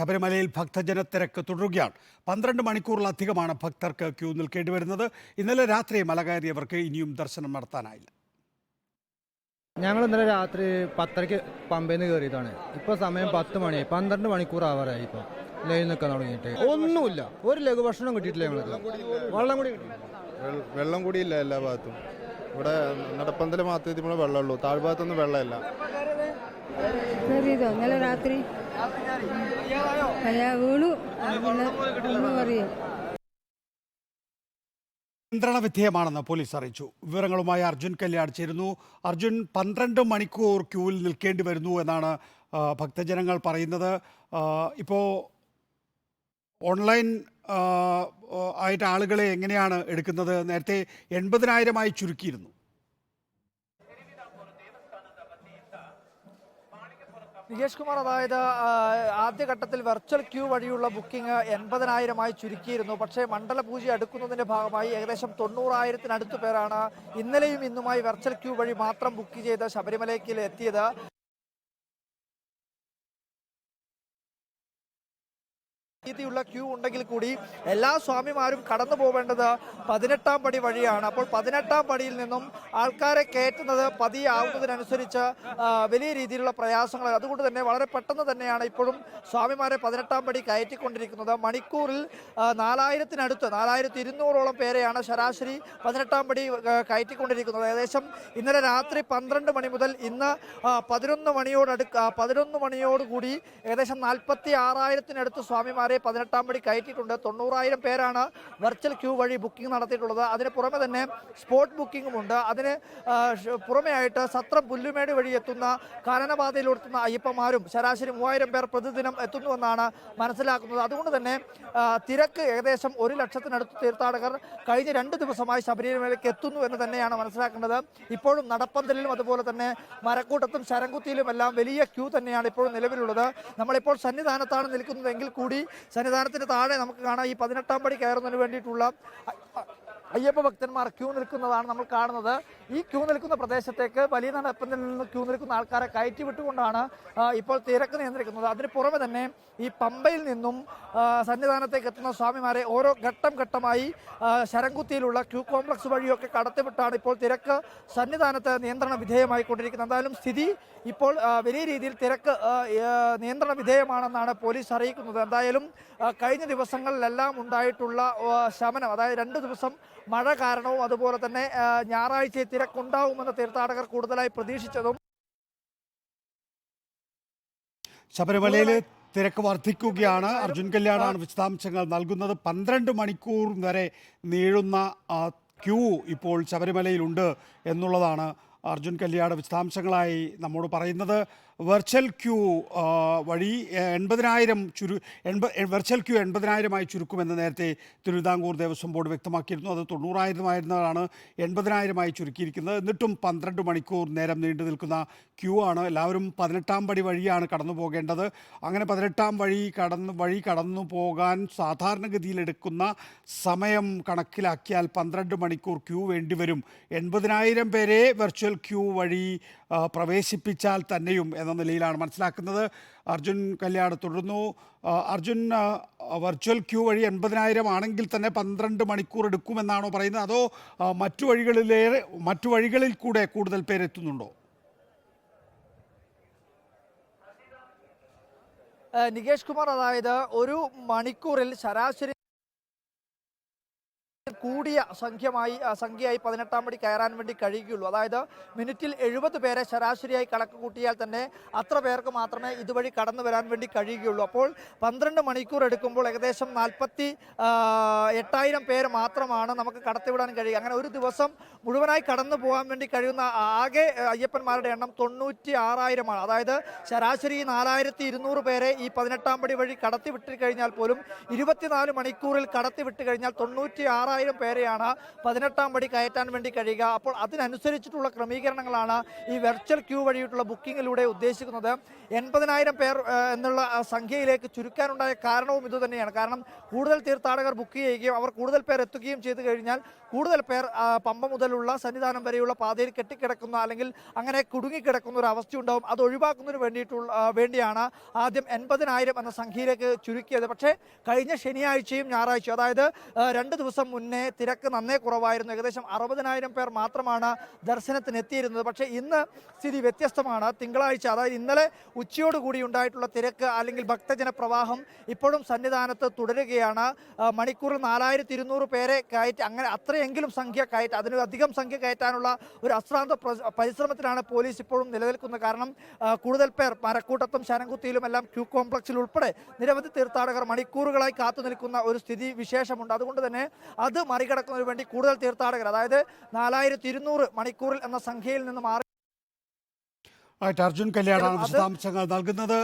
ശബരിമലയിൽ ഭക്തജനത്തിരക്ക് തുടരുകയാണ്. പന്ത്രണ്ട് മണിക്കൂറിലധികമാണ് ഭക്തർക്ക് ക്യൂ നിൽക്കേണ്ടി വരുന്നത്. ഇന്നലെ രാത്രി മല കയറിയവർക്ക് ഇനിയും ദർശനം നടത്താനായില്ല. ഞങ്ങൾ ഇന്നലെ രാത്രി പത്തരയ്ക്ക് പമ്പയിൽ നിന്ന് കയറിയതാണ്. ഇപ്പോൾ സമയം പത്ത് മണി. പന്ത്രണ്ട് മണിക്കൂർ ആവാറായി ഇപ്പോൾ ലൈൻ നിൽക്കാൻ തുടങ്ങിയിട്ട്. ഒന്നുമില്ല. ഒരു ലഘുഭക്ഷണം കിട്ടിയിട്ടില്ല ഞങ്ങൾക്ക്. വെള്ളം കൂടി വെള്ളം കൂടിയില്ല എല്ലാ ഭാഗത്തും. ഇവിടെ നടപ്പന്തല മാത്രമേ വെള്ളമുള്ളൂ. താഴ്ഭാഗത്തൊന്നും വെള്ളമില്ല. ഇന്നലെ രാത്രി നിയന്ത്രണ വിധേയമാണെന്ന് പോലീസ് അറിയിച്ചു. വിവരങ്ങളുമായി അർജുൻ കല്യാൺ ചേരുന്നു. അർജുൻ പന്ത്രണ്ട് മണിക്കൂർ ക്യൂവിൽ നിൽക്കേണ്ടി വരുന്നു എന്നാണ് ഭക്തജനങ്ങൾ പറയുന്നത്. ഇപ്പോൾ ഓൺലൈൻ ആയിട്ട് ആളുകളെ എങ്ങനെയാണ് എടുക്കുന്നത്? നേരത്തെ എൺപതിനായിരമായി ചുരുക്കിയിരുന്നു. നികേഷ് കുമാർ അതായത് ആദ്യഘട്ടത്തിൽ വെർച്വൽ ക്യൂ വഴിയുള്ള ബുക്കിംഗ് എൺപതിനായിരമായി ചുരുക്കിയിരുന്നു. പക്ഷേ മണ്ഡല പൂജ അടുക്കുന്നതിന്റെ ഭാഗമായി ഏകദേശം തൊണ്ണൂറായിരത്തിനടുത്ത് പേരാണ് ഇന്നലെയും ഇന്നുമായി വെർച്വൽ ക്യൂ വഴി മാത്രം ബുക്ക് ചെയ്ത് ശബരിമലയ്ക്ക് എത്തിയത്. രീതിയുള്ള ക്യൂ ഉണ്ടെങ്കിൽ കൂടി എല്ലാ സ്വാമിമാരും കടന്നു പോവേണ്ടത് പതിനെട്ടാം പടി വഴിയാണ്. അപ്പോൾ പതിനെട്ടാം പടിയിൽ നിന്നും ആൾക്കാരെ കയറ്റുന്നത് പതിയാവുന്നതിനനുസരിച്ച് വലിയ രീതിയിലുള്ള പ്രയാസങ്ങൾ അതുകൊണ്ട് തന്നെ വളരെ പെട്ടെന്ന് തന്നെയാണ് ഇപ്പോഴും സ്വാമിമാരെ പതിനെട്ടാം പടി കയറ്റിക്കൊണ്ടിരിക്കുന്നത്. മണിക്കൂറിൽ നാലായിരത്തിനടുത്ത് നാലായിരത്തി ഇരുന്നൂറോളം പേരെയാണ് ശരാശരി പതിനെട്ടാം പടി കയറ്റിക്കൊണ്ടിരിക്കുന്നത്. ഏകദേശം ഇന്നലെ രാത്രി പന്ത്രണ്ട് മണി മുതൽ ഇന്ന് പതിനൊന്ന് മണിയോടടുക്ക പതിനൊന്ന് മണിയോടുകൂടി ഏകദേശം നാൽപ്പത്തി ആറായിരത്തിനടുത്ത് സ്വാമിമാരെ പതിനെട്ടാം പടി കയറ്റിയിട്ടുണ്ട്. തൊണ്ണൂറായിരം പേരാണ് വെർച്വൽ ക്യൂ വഴി ബുക്കിംഗ് നടത്തിയിട്ടുള്ളത്. അതിന് പുറമെ തന്നെ സ്പോട്ട് ബുക്കിംഗും ഉണ്ട്. അതിന് ആ, ഷ് പുറമെ ആയിട്ട് സത്രം പുല്ലുമേട് വഴി എത്തുന്ന കാനനപാതയിലെത്തുന്ന അയ്യപ്പന്മാരും ശരാശരി മൂവായിരം പേർ പ്രതിദിനം എത്തുന്നുവെന്നാണ് മനസ്സിലാക്കുന്നത്. അതുകൊണ്ട് തന്നെ തിരക്ക് ഏകദേശം ഒരു ലക്ഷത്തിനടുത്ത് തീർത്ഥാടകർ കഴിഞ്ഞ രണ്ട് ദിവസമായി ശബരിമലയിലേക്ക് എത്തുന്നു എന്ന് തന്നെയാണ് മനസ്സിലാക്കേണ്ടത്. ഇപ്പോഴും നടപ്പന്തലിലും അതുപോലെ തന്നെ മരക്കൂട്ടത്തും ശരംകുത്തിയിലും എല്ലാം വലിയ ക്യൂ തന്നെയാണ് ഇപ്പോഴും നിലവിലുള്ളത്. നമ്മളിപ്പോൾ സന്നിധാനത്താണ് നിൽക്കുന്നതെങ്കിൽ കൂടി സന്നിധാനത്തിന് താഴെ നമുക്ക് കാണാം ഈ പതിനെട്ടാം പടി കയറുന്നതിന് വേണ്ടിയിട്ടുള്ള അയ്യപ്പ ഭക്തന്മാർ ക്യൂ നിൽക്കുന്നതാണ് നമ്മൾ കാണുന്നത്. ഈ ക്യൂ നിൽക്കുന്ന പ്രദേശത്തേക്ക് വലിയ നടപ്പനിൽ നിന്ന് ക്യൂ നിൽക്കുന്ന ആൾക്കാരെ കയറ്റി വിട്ടുകൊണ്ടാണ് ഇപ്പോൾ തിരക്ക് നിയന്ത്രിക്കുന്നത്. അതിന് പുറമെ തന്നെ ഈ പമ്പയിൽ നിന്നും സന്നിധാനത്തേക്ക് എത്തുന്ന സ്വാമിമാരെ ഓരോ ഘട്ടം ഘട്ടമായി ശരംകുത്തിയിലുള്ള ക്യൂ കോംപ്ലക്സ് വഴിയൊക്കെ കടത്തിവിട്ടാണ് ഇപ്പോൾ തിരക്ക്. സന്നിധാനത്ത് നിയന്ത്രണ വിധേയമായി കൊണ്ടിരിക്കുന്നത് എന്തായാലും സ്ഥിതി ഇപ്പോൾ വലിയ രീതിയിൽ തിരക്ക് നിയന്ത്രണ വിധേയമാണെന്നാണ് പോലീസ് അറിയിക്കുന്നത്. എന്തായാലും കഴിഞ്ഞ ദിവസങ്ങളിലെല്ലാം ഉണ്ടായിട്ടുള്ള ശമനം അതായത് രണ്ട് ദിവസം മഴ കാരണവും അതുപോലെ തന്നെ ഞായറാഴ്ച തിരക്കുണ്ടാവുമെന്ന് തീർത്ഥാടകർ കൂടുതലായി പ്രതീക്ഷിച്ചതും. ശബരിമലയിൽ തിരക്ക് വർദ്ധിക്കുകയാണ്. അർജുൻ കല്യാണാണ് വിശദാംശങ്ങൾ നൽകുന്നത്. പന്ത്രണ്ട് മണിക്കൂർ വരെ നീളുന്ന ക്യൂ ഇപ്പോൾ ശബരിമലയിലുണ്ട് എന്നുള്ളതാണ് അർജുൻ കല്യാട് വിശദാംശങ്ങളായി നമ്മോട് പറയുന്നത്. വെർച്വൽ ക്യൂ വഴി എൺപതിനായിരം ചുരു എൺപ വെർച്വൽ ക്യൂ എൺപതിനായിരമായി ചുരുക്കുമെന്ന് നേരത്തെ തിരുവിതാംകൂർ ദേവസ്വം ബോർഡ് വ്യക്തമാക്കിയിരുന്നു. അത് തൊണ്ണൂറായിരമായിരുന്നതാണ് എൺപതിനായിരമായി ചുരുക്കിയിരിക്കുന്നത്. എന്നിട്ടും പന്ത്രണ്ട് മണിക്കൂർ നേരം നീണ്ടു നിൽക്കുന്ന ക്യൂ ആണ്. എല്ലാവരും പതിനെട്ടാം പടി വഴിയാണ് കടന്നു പോകേണ്ടത്. അങ്ങനെ പതിനെട്ടാം വഴി കടന്ന് വഴി കടന്നു പോകാൻ സാധാരണഗതിയിലെടുക്കുന്ന സമയം കണക്കിലാക്കിയാൽ പന്ത്രണ്ട് മണിക്കൂർ ക്യൂ വേണ്ടിവരും എൺപതിനായിരം പേരെ വെർച്വൽ ക്യൂ വഴി പ്രവേശിപ്പിച്ചാൽ തന്നെയും എന്ന നിലയിലാണ് മനസ്സിലാക്കുന്നത്. അർജുൻ കല്യാട് തുടർന്നു അർജുൻ വെർച്വൽ ക്യൂ വഴി എൺപതിനായിരം ആണെങ്കിൽ തന്നെ പന്ത്രണ്ട് മണിക്കൂർ എടുക്കുമെന്നാണോ പറയുന്നത്? അതോ മറ്റു വഴികളിലേറെ മറ്റു വഴികളിൽ കൂടെ കൂടുതൽ പേരെത്തുന്നുണ്ടോ നികേഷ് കുമാർ അതായത് ഒരു മണിക്കൂറിൽ ശരാശരി കൂടിയ സംഖ്യമായി സംഖ്യയായി പതിനെട്ടാം പടി കയറാൻ വേണ്ടി കഴിയുകയുള്ളൂ. അതായത് മിനിറ്റിൽ എഴുപത് പേരെ ശരാശരിയായി കണക്ക് കൂട്ടിയാൽ തന്നെ അത്ര പേർക്ക് മാത്രമേ ഇതുവഴി കടന്നു വരാൻ വേണ്ടി കഴിയുകയുള്ളൂ. അപ്പോൾ പന്ത്രണ്ട് മണിക്കൂർ എടുക്കുമ്പോൾ ഏകദേശം നാൽപ്പത്തി എട്ടായിരം പേര് മാത്രമാണ് നമുക്ക് കടത്തിവിടാൻ കഴിയുക. അങ്ങനെ ഒരു ദിവസം മുഴുവനായി കടന്നു പോകാൻ വേണ്ടി കഴിയുന്ന ആകെ അയ്യപ്പന്മാരുടെ എണ്ണം തൊണ്ണൂറ്റി ആറായിരമാണ് അതായത് ശരാശരി നാലായിരത്തി ഇരുന്നൂറ് പേരെ ഈ പതിനെട്ടാം പടി വഴി കടത്തിവിട്ട് കഴിഞ്ഞാൽ പോലും ഇരുപത്തിനാല് മണിക്കൂറിൽ കടത്തിവിട്ട് കഴിഞ്ഞാൽ തൊണ്ണൂറ്റി ആറായിരം എൺപതിനായിരം പേരെയാണ് പതിനെട്ടാം പടി കയറ്റാൻ വേണ്ടി കഴിയുക. അപ്പോൾ അതിനനുസരിച്ചിട്ടുള്ള ക്രമീകരണങ്ങളാണ് ഈ വെർച്വൽ ക്യൂ വഴിയിട്ടുള്ള ബുക്കിങ്ങിലൂടെ ഉദ്ദേശിക്കുന്നത്. എൺപതിനായിരം പേർ എന്നുള്ള സംഖ്യയിലേക്ക് ചുരുക്കാനുണ്ടായ കാരണവും ഇതുതന്നെയാണ് കാരണം കൂടുതൽ തീർത്ഥാടകർ ബുക്ക് ചെയ്യുകയും അവർ കൂടുതൽ പേർ എത്തുകയും ചെയ്തു കഴിഞ്ഞാൽ കൂടുതൽ പേർ പമ്പ മുതലുള്ള സന്നിധാനം വരെയുള്ള പാതയിൽ കെട്ടിക്കിടക്കുന്ന അല്ലെങ്കിൽ അങ്ങനെ കുടുങ്ങിക്കിടക്കുന്ന ഒരു അവസ്ഥയുണ്ടാവും. അത് ഒഴിവാക്കുന്നതിന് വേണ്ടിയിട്ടുള്ള വേണ്ടിയാണ് ആദ്യം എൺപതിനായിരം എന്ന സംഖ്യയിലേക്ക് ചുരുക്കിയത്. പക്ഷേ കഴിഞ്ഞ ശനിയാഴ്ചയും ഞായറാഴ്ചയും അതായത് രണ്ട് ദിവസം മുന്നേ തിരക്ക് നന്നേ കുറവായിരുന്നു. ഏകദേശം അറുപതിനായിരം പേർ മാത്രമാണ് ദർശനത്തിന് എത്തിയിരുന്നത് പക്ഷേ ഇന്ന് സ്ഥിതി വ്യത്യസ്തമാണ്. തിങ്കളാഴ്ച അതായത് ഇന്നലെ ഉച്ചയോടുകൂടി ഉണ്ടായിട്ടുള്ള തിരക്ക് അല്ലെങ്കിൽ ഭക്തജന പ്രവാഹം ഇപ്പോഴും സന്നിധാനത്ത് തുടരുകയാണ്. മണിക്കൂറിൽ നാലായിരത്തി ഇരുന്നൂറ് പേരെ കയറ്റി അങ്ങനെ അത്രയെങ്കിലും സംഖ്യ കയറ്റി അതിനധികം സംഖ്യ കയറ്റാനുള്ള ഒരു അശ്രാന്ത പരിശ്രമത്തിലാണ് പോലീസ് ഇപ്പോഴും നിലനിൽക്കുന്നത്. കാരണം കൂടുതൽ പേർ മരക്കൂട്ടത്തും ശരംകുത്തിയിലും എല്ലാം ക്യൂ കോംപ്ലക്സിൽ ഉൾപ്പെടെ നിരവധി തീർത്ഥാടകർ മണിക്കൂറുകളായി കാത്തു നിൽക്കുന്ന ഒരു സ്ഥിതി വിശേഷമുണ്ട്. അതുകൊണ്ട് തന്നെ അത് മറികടക്കുന്നതിന് വേണ്ടി കൂടുതൽ തീർത്ഥാടകർ അതായത് നാലായിരത്തി ഇരുന്നൂറ് മണിക്കൂറിൽ എന്ന സംഖ്യയിൽ നിന്ന് മാറി. അർജുൻ കല്യാണാണ് വിശദാംശങ്ങൾ നൽകുന്നത്.